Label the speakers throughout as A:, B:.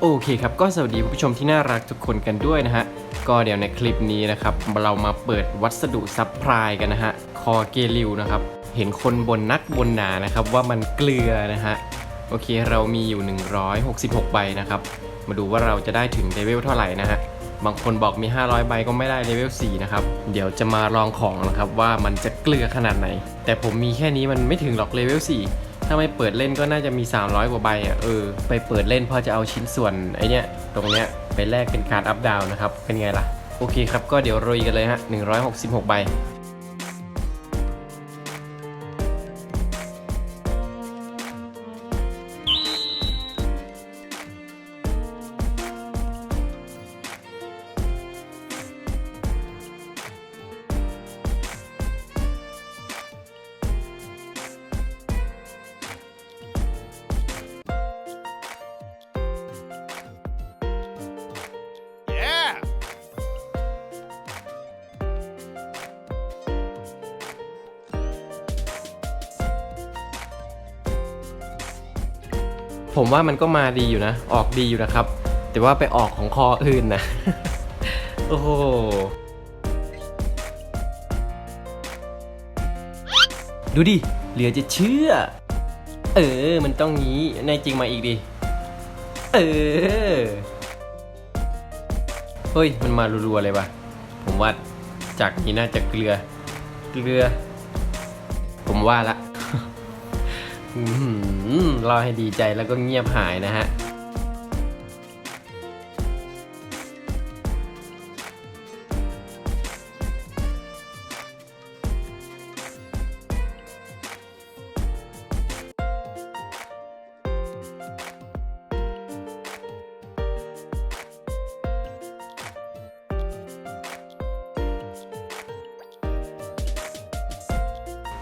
A: โอเคครับ ก็สวัสดีผู้ชมที่น่ารักทุกคนกันด้วยนะฮะ ก็เดี๋ยวในคลิปนี้นะครับ เรามาเปิดวัสดุซับพลายกันนะฮะ คอเกลิวนะครับ เห็นคนบนนักบนหนานะครับว่ามันเกลือนะฮะ โอเคเรามีอยู่ 166 ใบนะครับ มาดูว่าเราจะได้ถึงเลเวลเท่าไหร่นะฮะ บางคนบอกมี 500 ใบก็ไม่ได้เลเวล 4 นะครับ เดี๋ยวจะมาลองของนะครับว่ามันจะเกลือขนาดไหน แต่ผมมีแค่นี้มันไม่ถึงหรอกเลเวล 4 ถ้าไม่เปิดเล่นก็น่าจะมี 300 กว่าใบอะเออไปเปิดเล่นพอจะเอาชิ้นส่วนไอเนี้ยตรงเนี้ยไปแลกเป็นการอัพดาวนะครับเป็นไงล่ะโอเคครับก็เดี๋ยวรุยกันเลยฮะ166 ใบ ผมว่ามันก็มาดีอยู่นะ ออกดีอยู่นะครับ แต่ว่าไปออกของคออื่นนะ โอ้โหดูดิ เหลือจะเชื่อ เออ มันต้องงี้ในจริงมาอีกดิ เออ เฮ้ย มันมารัวๆเลยว่ะ ผมว่าจากนี้น่าจะเกลือ เกลือ ผมว่าละ เรอให้ดีใจแล้วก็เงียบหายนะฮะ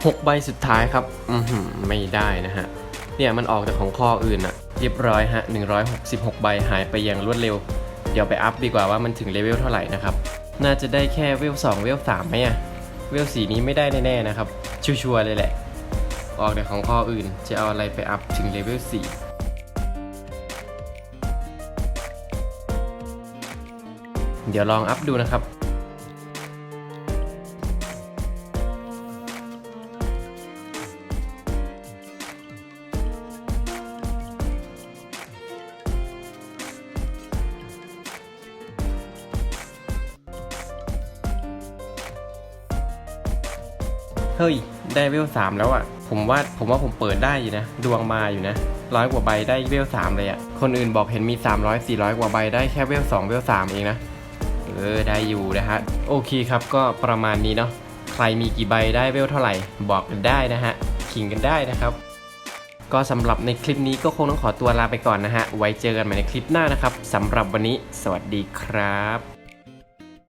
A: หกใบสุดท้ายครับ อือหือไม่ได้นะฮะ เนี่ยมันออกจากของข้ออื่นอะเรียบร้อยฮะ 166 ใบหายไปอย่างรวดเร็ว เดี๋ยวไปอัพดีกว่าว่ามันถึงเลเวลเท่าไหร่นะครับ น่าจะได้แค่เวล 2 เวล 3ไหมอะเวล 4 นี้ไม่ได้แน่ๆนะครับ ชัวร์ๆเลยแหละ ออกจากของข้ออื่น จะเอาอะไรไปอัพถึงเลเวล 4เดี๋ยวลองอัพดูนะครับ ฮ้ย ได้เวลสามแล้วอะ่ะ ผมว่าผมว่าผมเปิดได้อยู่นะ ดวงมาอยู่นะร้อยกว่าใบได้เวลสามเลยอะ่ะ คนอื่นบอกเห็นมี 300 400 กว่าใบได้แค่เวล2เวล3เองนะ เออ ได้อยู่นะฮะ โอเคครับก็ประมาณนี้เนาะ ใครมีกี่ใบได้เวลเท่าไหร่ บอกกันได้นะฮะ ขิงกันได้นะครับก็สำหรับในคลิปนี้ก็คงต้องขอตัวลาไปก่อนนะฮะ ไว้เจอกันใหม่ในคลิปหน้านะครับสำหรับวันนี้ สวัสดีครับ